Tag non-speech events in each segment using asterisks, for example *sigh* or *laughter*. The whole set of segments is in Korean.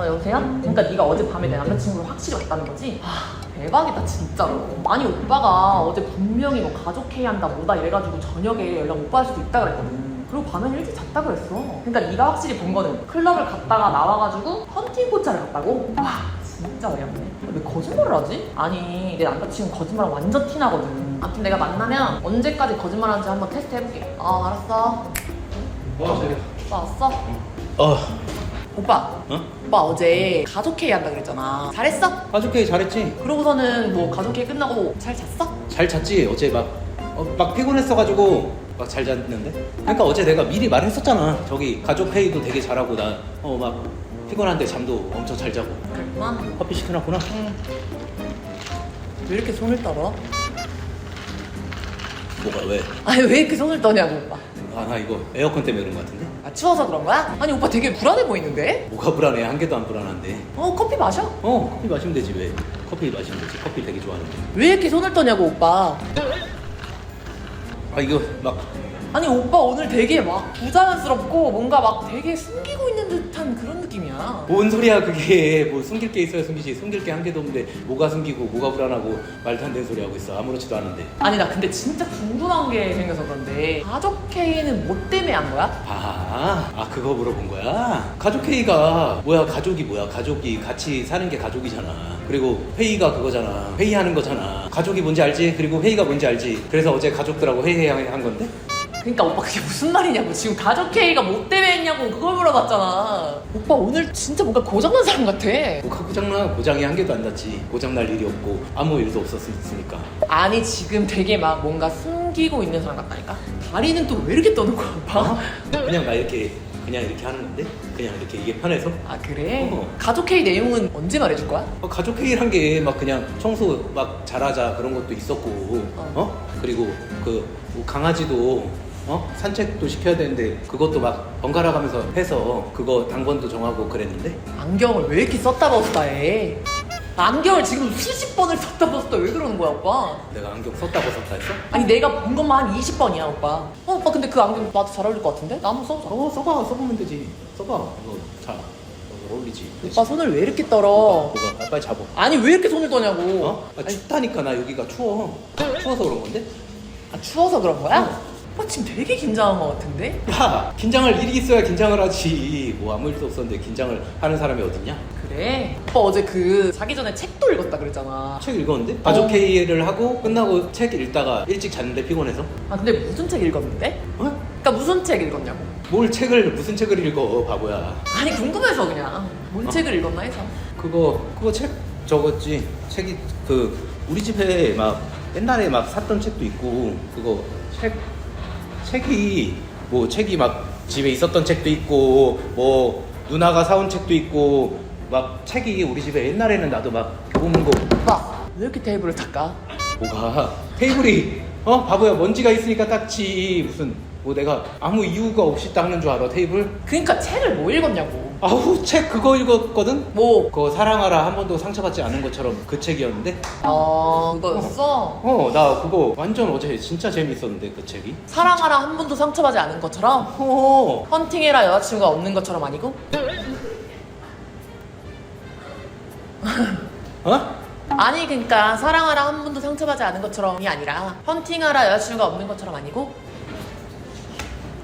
어 여보세요? 그러니까 네가 어젯밤에 내 남자친구를 확실히 봤다는 거지? 아 대박이다 진짜로 아니 오빠가 어제 분명히 뭐 가족 회의 한다 뭐다 이래가지고 저녁에 연락 못 받을 수도 있다 그랬거든 그리고 밤에 일찍 잤다 그랬어 그러니까 네가 확실히 본 거는 클럽을 갔다가 나와가지고 헌팅 포차를 갔다고? 와 진짜 어이없네 왜 거짓말을 하지? 아니 내 남자친구 거짓말 완전 티나거든 아무튼 내가 만나면 언제까지 거짓말하는지 한번 테스트 해볼게 어 알았어 와 저기 오빠 왔어? 어 오빠 어? 오빠 어제 가족 회의 한다 그랬잖아 잘했어? 가족회의 잘했지? 그러고서는 뭐 가족 회의 끝나고 잘 잤어? 잘 잤지 어제 막, 어, 막 피곤했어가지고 막 잘 잤는데 그러니까 어제 내가 미리 말했었잖아 저기 가족회의도 되게 잘하고 나어막 피곤한데 잠도 엄청 잘 자고 그랬구나 커피 시켜놨구나 응. 왜 이렇게 손을 떨어? 뭐가 왜? 아니 왜 이렇게 손을 떠냐고 오빠 아 나 이거 에어컨 때문에 그런 것 같은데? 아 추워서 그런 거야? 아니 오빠 되게 불안해 보이는데? 뭐가 불안해? 한 개도 안 불안한데. 어 커피 마셔? 어 커피 마시면 되지 왜? 커피 마시면 되지. 커피 되게 좋아하는데. 왜 이렇게 손을 떠냐고 오빠 아 이거 막 아니 오빠 오늘 되게 막 부자연스럽고 뭔가 막 되게 숨기고 있는 듯한 그런 느낌이야. 뭔 소리야 그게. 뭐 숨길 게 있어야 숨기지. 숨길 게 한 개도 없는데 뭐가 숨기고 뭐가 불안하고 말도 안 되는 소리 하고 있어. 아무렇지도 않은데. 아니 나 근데 진짜 궁금한 게 생겨서 그런데 가족 회의는 뭐 때문에 한 거야? 아, 아 그거 물어본 거야? 가족 회의가 뭐야? 가족이 뭐야? 가족이 같이 사는 게 가족이잖아 그리고 회의가 그거잖아 회의하는 거잖아 가족이 뭔지 알지? 그리고 회의가 뭔지 알지? 그래서 어제 가족들하고 회의한 건데? 그러니까 오빠 그게 무슨 말이냐고 지금 가족 회의가 뭐 때문에 했냐고 그걸 물어봤잖아 오빠 오늘 진짜 뭔가 고장난 사람 같아 뭐가 고장나 고장이 한 개도 안 났지 고장날 일이 없고 아무 일도 없었으니까 아니 지금 되게 막 뭔가 숨기고 있는 사람 같다니까 다리는 또 왜 이렇게 떠는 거야 오빠? 어? 그냥 나 이렇게 그냥 이렇게 하는 건데 그냥 이렇게 이게 편해서 아 그래? 어. 가족 회의 내용은 언제 말해줄 거야? 어, 가족 회의란 게 막 그냥 청소 막 잘하자 그런 것도 있었고 어. 어, 그리고 그뭐 강아지도 어 산책도 시켜야 되는데 그것도 막 번갈아 가면서 해서 그거 당번도 정하고 그랬는데 안경을 왜 이렇게 썼다 벗었다 해? 안경을 지금 수십 번을 썼다 벗었다 왜 그러는 거야 오빠? 내가 안경 썼다 벗었다 했어? 아니 내가 본 것만 한 20번이야 오빠 어 오빠 근데 그 안경 나한테 잘 어울릴 것 같은데? 나 한번 써보자 어 써봐 써보면 되지 써봐 이거 잘 어울리지 오빠 손을 왜 이렇게 떨어? 뭐가 아, 빨리 잡어 아니 왜 이렇게 손을 떠냐고 어? 아, 춥다니까 나 여기가 추워 추워서 그런 건데? 아, 추워서 그런 거야? 오빠 지금 되게 긴장한 것 같은데? 야 긴장할 일이 있어야 긴장을 하지 뭐 아무 일도 없었는데 긴장을 하는 사람이 어딨냐? 그래? 오빠 어제 그 자기 전에 책도 읽었다 그랬잖아 책 읽었는데? 가족 회의를 하고 끝나고 책 읽다가 일찍 잤는데 피곤해서? 아 근데 무슨 책 읽었는데? 어? 그러니까 무슨 책 읽었냐고 뭘 책을 무슨 책을 읽어 바보야 아니 궁금해서 그냥 뭔 어? 책을 읽었나 해서 그거 그거 책 적었지 책이 그 우리 집에 막 옛날에 막 샀던 책도 있고 그거 책 책이 뭐 책이 막 집에 있었던 책도 있고 뭐 누나가 사온 책도 있고 막 책이 우리 집에 옛날에는 나도 막 교보문 거. 오빠 왜 이렇게 테이블을 닦아? 뭐가? 테이블이 어? 바보야 먼지가 있으니까 닦지. 무슨 뭐 내가 아무 이유가 없이 닦는 줄 알아 테이블? 그러니까 책을 뭐 읽었냐고 아우 책 그거 읽었거든 뭐? 그거 사랑하라 한 번도 상처받지 않은 것처럼 그 책이었는데 아 그거였어? 어 나 그거 완전 어제 진짜 재밌었는데 그 책이 사랑하라 한 번도 상처받지 않은 것처럼 어 헌팅해라 여자친구가 없는 것처럼 아니고? 어? 아니 그러니까 사랑하라 한 번도 상처받지 않은 것처럼이 아니라 헌팅하라 여자친구가 없는 것처럼 아니고?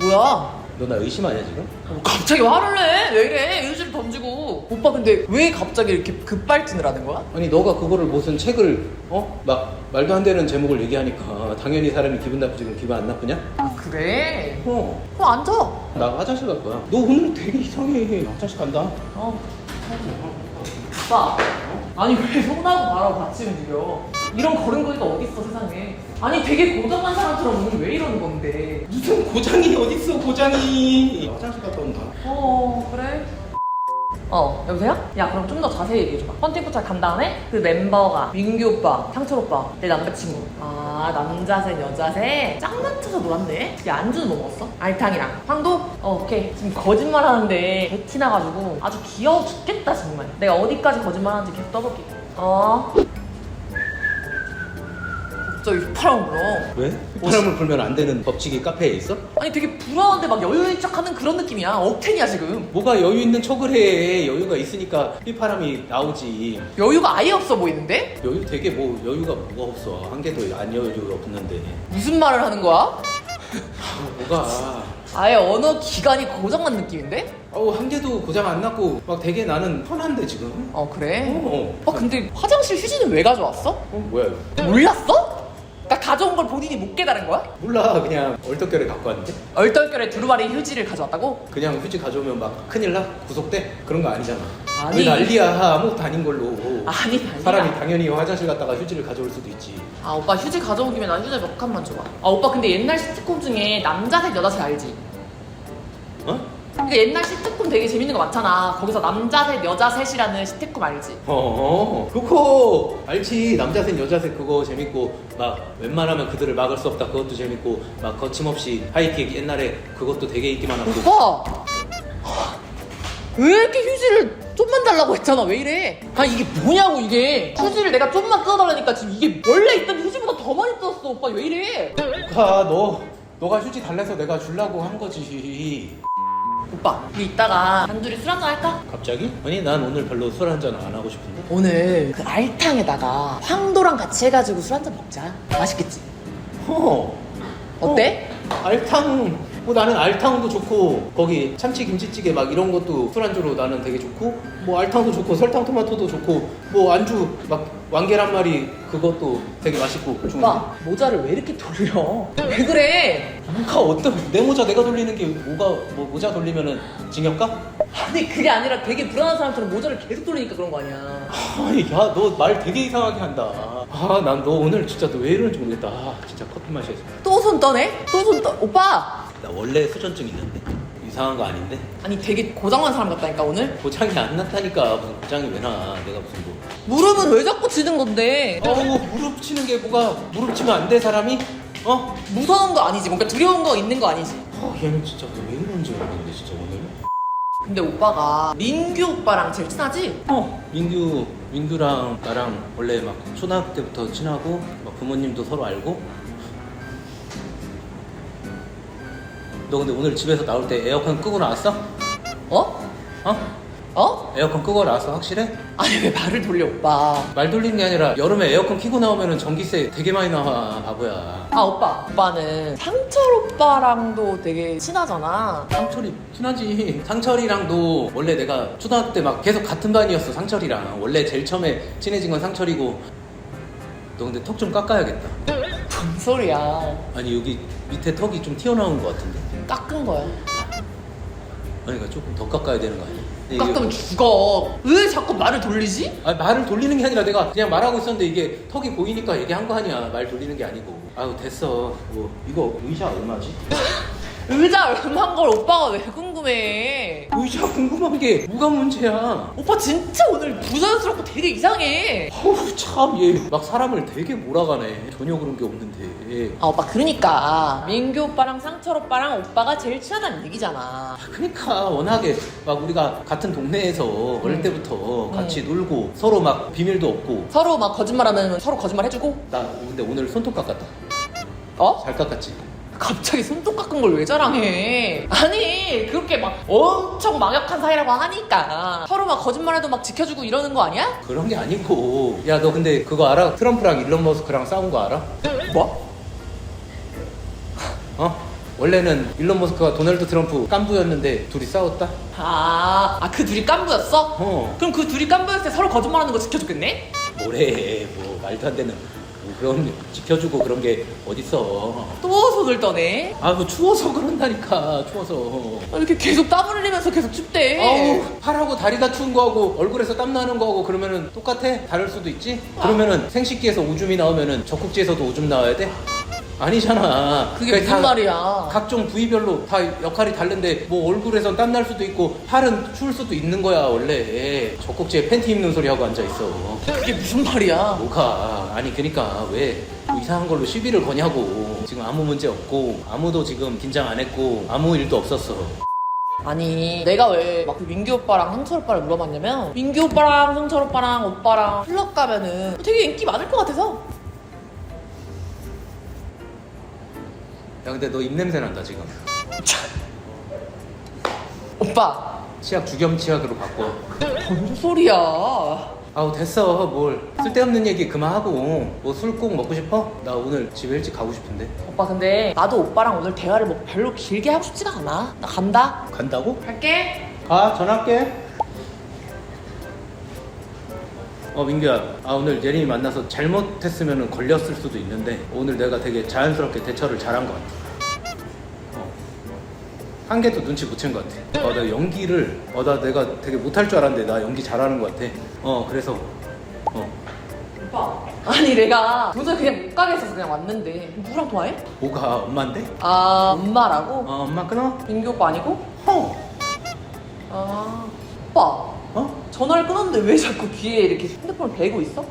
뭐야? 너 나 의심하냐 지금? 어, 갑자기 화를 내? 왜 이래? 의지를 던지고 오빠 근데 왜 갑자기 이렇게 급발진을 하는 거야? 아니 너가 그거를 무슨 책을 어? 막 말도 안 되는 제목을 얘기하니까 당연히 사람이 기분 나쁘지 그럼 기분 안 나쁘냐? 아 그래? 어. 그럼 앉아 나 화장실 갈 거야. 너 오늘 되게 이상해. 화장실 간다. 어. 오빠. 아니 왜 손하고 발하고 같이 움직여? 이런 걸음걸이가 어딨어 세상에. 아니 되게 고장난 사람처럼 오늘 왜 이러는 건데? 무슨 고장이 어딨어 고장이. 화장실 갔다 온다. 어 그래. 어 여보세요? 야 그럼 좀 더 자세히 얘기해줘봐 헌팅 포차 간 다음에 그 멤버가 민규 오빠, 상철 오빠, 내 남자친구 아 남자셋 여자셋 짱 맞춰서 놀았네 야 안주는 뭐 먹었어? 알탕이랑 황도? 어 오케이 지금 거짓말 하는데 배티 나가지고 아주 귀여워 죽겠다 정말 내가 어디까지 거짓말 하는지 계속 떠볼게 어 갑자기 휘파람 불어. 왜? 휘파람을 불면 안 되는 법칙이 카페에 있어? 아니 되게 불안한데 막 여유 있는 척하는 그런 느낌이야. 억텐이야 지금. 뭐가 여유 있는 척을 해. 여유가 있으니까 휘파람이 나오지. 여유가 아예 없어 보이는데? 여유 되게 뭐 여유가 뭐가 없어. 한 개도 안 여유 없는데. 무슨 말을 하는 거야? 뭐가. 아예 언어 기관이 고장난 느낌인데? 어우 한 개도 고장 안 났고 막 되게 나는 편한데 지금. 어 그래? 어, 어. 아 근데 화장실 휴지는 왜 가져왔어? 어 뭐야 몰랐어? 본인이 못 깨달은 거야? 몰라 그냥 얼떨결에 갖고 왔는데 얼떨결에 두루마리 휴지를 가져왔다고? 그냥 휴지 가져오면 막 큰일 나? 구속돼? 그런 거 아니잖아 아니. 왜 난리야 아무것도 아닌 걸로 아니 아니야. 사람이 당연히 화장실 갔다가 휴지를 가져올 수도 있지 아 오빠 휴지 가져오기면 난 휴지 몇 칸만 줘봐 아 오빠 근데 옛날 시트콤 중에 남자색 여자색 알지? 어? 그러니까 옛날 시트콤 되게 재밌는 거 많잖아. 거기서 남자 셋, 여자 셋이라는 시트콤 알지? 어, 어. 그거 알지. 남자셋, 여자셋 그거 재밌고 막 웬만하면 그들을 막을 수 없다 그것도 재밌고 막 거침없이 하이킥 옛날에 그것도 되게 인기 많았고. 오빠! 왜 이렇게 휴지를 좀만 달라고 했잖아. 왜 이래? 아, 이게 뭐냐고, 이게. 휴지를 내가 좀만 뜯어달라니까 지금 이게 원래 있던 휴지보다 더 많이 뜯었어. 오빠, 왜 이래? 아, 너 너가 휴지 달래서 내가 주려고 한 거지. 오빠 우리 이따가 단둘이 술 한잔 할까? 갑자기? 아니 난 오늘 별로 술 한잔 안 하고 싶은데 오늘 그 알탕에다가 황도랑 같이 해가지고 술 한잔 먹자 맛있겠지? 어 어때? 어. 알탕 뭐 나는 알탕도 좋고 거기 참치 김치찌개 막 이런 것도 술안주로 나는 되게 좋고 뭐 알탕도 좋고 설탕 토마토도 좋고 뭐 안주 막 왕계란 말이 그것도 되게 맛있고 좋은 오빠 모자를 왜 이렇게 돌려? 왜 그래? 뭐가 어때? 내 모자 내가 돌리는 게 뭐가 뭐 모자 돌리면은 징역가? 아니 그게 아니라 되게 불안한 사람처럼 모자를 계속 돌리니까 그런 거 아니야. 아이 야너 말 되게 이상하게 한다. 아 난 너 오늘 진짜 너 왜 이러는지 모르겠다. 아, 진짜 커피 마셔야지. 또 손 떠네? 또 손 떠. 오빠. 나 원래 수전증 있는데. 이상한 거 아닌데? 아니 되게 고장난 사람 같다니까 오늘 고장이 안 났다니까 무슨 고장이 왜 나? 내가 무슨 뭐? 무릎은 왜 자꾸 치는 건데 어우 무릎 치는 게 뭐가 무릎 치면 안 돼 사람이? 어? 무서운 거 아니지 뭔가 두려운 거 있는 거 아니지 어, 얘는 진짜 왜 이런지 모르겠네 진짜 오늘. 근데 오빠가 민규 오빠랑 제일 친하지? 어 민규 민규랑 나랑 원래 막 초등학교 때부터 친하고 막 부모님도 서로 알고 너 근데 오늘 집에서 나올 때 에어컨 끄고 나왔어? 어? 어? 어? 에어컨 끄고 나왔어 확실해? 아니 왜 말을 돌려 오빠 말 돌리는 게 아니라 여름에 에어컨 켜고 나오면 전기세 되게 많이 나와 바보야 아 오빠 오빠는 상철 오빠랑도 되게 친하잖아 상철이 친하지 상철이랑도 원래 내가 초등학교 때 막 계속 같은 반이었어 상철이랑 원래 제일 처음에 친해진 건 상철이고 너 근데 턱 좀 깎아야겠다 뭔 소리야 아니 여기 밑에 턱이 좀 튀어나온 것 같은데 깎은 거야. 그러니까 조금 더 깎아야 되는 거 아니야? 근데 이게- 깎으면 죽어. 왜 자꾸 말을 돌리지? 아 말을 돌리는 게 아니라 내가 그냥 말하고 있었는데 이게 턱이 보이니까 얘기한 거 아니야 말 돌리는 게 아니고 아유 됐어 뭐 이거 의자 얼마지? *laughs* 의자 얼마인 걸 오빠가 왜 궁금해? 의자 궁금한 게 뭐가 문제야? 오빠 진짜 오늘 부자연스럽고 되게 이상해. 어우 참 얘 막 사람을 되게 몰아가네. 전혀 그런 게 없는데. 아 오빠 그러니까 민규 오빠랑 상철 오빠랑 오빠가 제일 친하다는 얘기잖아. 아, 그러니까 워낙에 막 우리가 같은 동네에서 어릴 음. 때부터 음. 같이 놀고 서로 막 비밀도 없고 서로 막 거짓말하면 서로 거짓말 해주고. 나 근데 오늘 손톱 깎았다. 어? 잘 깎았지? 갑자기 손톱 깎은 걸 왜 자랑해? 아니 그렇게 막 엄청 망역한 사이라고 하니까 서로 막 거짓말해도 막 지켜주고 이러는 거 아니야? 그런 게 아니고 야 너 근데 그거 알아? 트럼프랑 일론 머스크랑 싸운 거 알아? 뭐? 어? 원래는 일론 머스크가 도널드 트럼프 깐부였는데 둘이 싸웠다? 아, 아 그 둘이 깐부였어? 어. 그럼 그 둘이 깐부였을 때 서로 거짓말하는 거 지켜줬겠네? 뭐래 뭐 말도 안 되는 그런 지켜주고 그런 게 어딨어. 또 손을 떠네. 아, 뭐 추워서 그런다니까, 추워서. 아, 이렇게 계속 땀 흘리면서 계속 춥대. 아우, 팔하고 다리 다툰 거하고 얼굴에서 땀 나는 거하고 그러면은 똑같아? 다를 수도 있지? 그러면은 생식기에서 오줌이 나오면은 적국지에서도 오줌 나와야 돼? 아니잖아. 그게 그러니까 무슨 말이야. 각종 부위별로 다 역할이 다른데 뭐 얼굴에선 땀 날 수도 있고 팔은 추울 수도 있는 거야 원래. 젖꼭지에 팬티 입는 소리 하고 앉아 있어. 그게 무슨 말이야. 뭐가 아니 그러니까 왜 이상한 걸로 시비를 거냐고. 지금 아무 문제 없고 아무도 지금 긴장 안 했고 아무 일도 없었어. 아니 내가 왜 막 민규 오빠랑 상철 오빠를 물어봤냐면 민규 오빠랑 상철 오빠랑 오빠랑 클럽 가면은 되게 인기 많을 것 같아서 근데 너 입냄새 난다 지금. 오빠! 치약 주겸 치약으로 바꿔. 뭔 소리야? 아우 됐어 뭘. 쓸데없는 얘기 그만하고. 뭐 술 꼭 먹고 싶어? 나 오늘 집에 일찍 가고 싶은데. 오빠 근데 나도 오빠랑 오늘 대화를 뭐 별로 길게 하고 싶지가 않아. 나 간다. 간다고? 갈게. 가 전화할게 어 민규야 아 오늘 예림이 만나서 잘못했으면 걸렸을 수도 있는데 오늘 내가 되게 자연스럽게 대처를 잘한 것 같아 어. 한 개도 눈치 못 챈 것 같아 어, 나 연기를 어, 나 내가 되게 못할 줄 알았는데 나 연기 잘하는 것 같아 어 그래서 어 오빠 아니 내가 도저히 그냥 못 가겠어서 그냥 왔는데 누구랑 통화해? 뭐가 엄마인데? 아 엄마라고? 어 엄마 끊어? 민규 오빠 아니고? 어? 아 오빠 어? 전화를 끊었는데 왜 자꾸 귀에 이렇게 핸드폰을 대고 있어?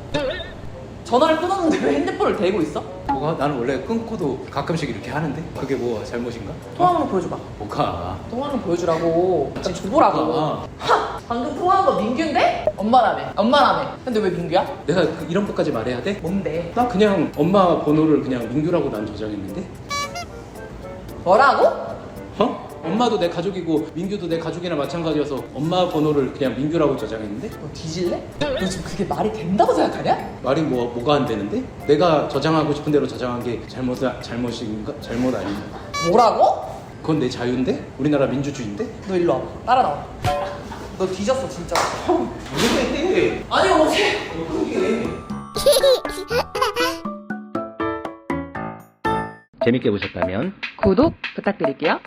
전화를 끊었는데 왜 핸드폰을 대고 있어? 뭐가? 나는 원래 끊고도 가끔씩 이렇게 하는데 그게 뭐 잘못인가? 통화번호 보여줘봐 뭐가? 통화번호 보여주라고 좀 줘보라고 아. 하! 방금 통화한 거 민규인데? 엄마라며 엄마라며 근데 왜 민규야? 내가 그- 이런 것까지 말해야 돼? 뭔데? 나 그냥 엄마 번호를 그냥 민규라고 난 저장했는데 뭐라고? 어? 엄마도 내 가족이고 민규도 내 가족이나 마찬가지여서 엄마 번호를 그냥 민규라고 저장했는데 너 뒤질래? 너 지금 그게 말이 된다고 생각하냐? 말이 뭐 뭐가 안 되는데? 내가 저장하고 싶은 대로 저장한 게 잘못 잘못인가? 잘못 아닌가? 뭐라고? 그건 내 자유인데? 우리나라 민주주의인데? 너 일로 와 따라 나와 너 뒤졌어 진짜 왜? 아니 어제 재밌게 보셨다면 구독 부탁드릴게요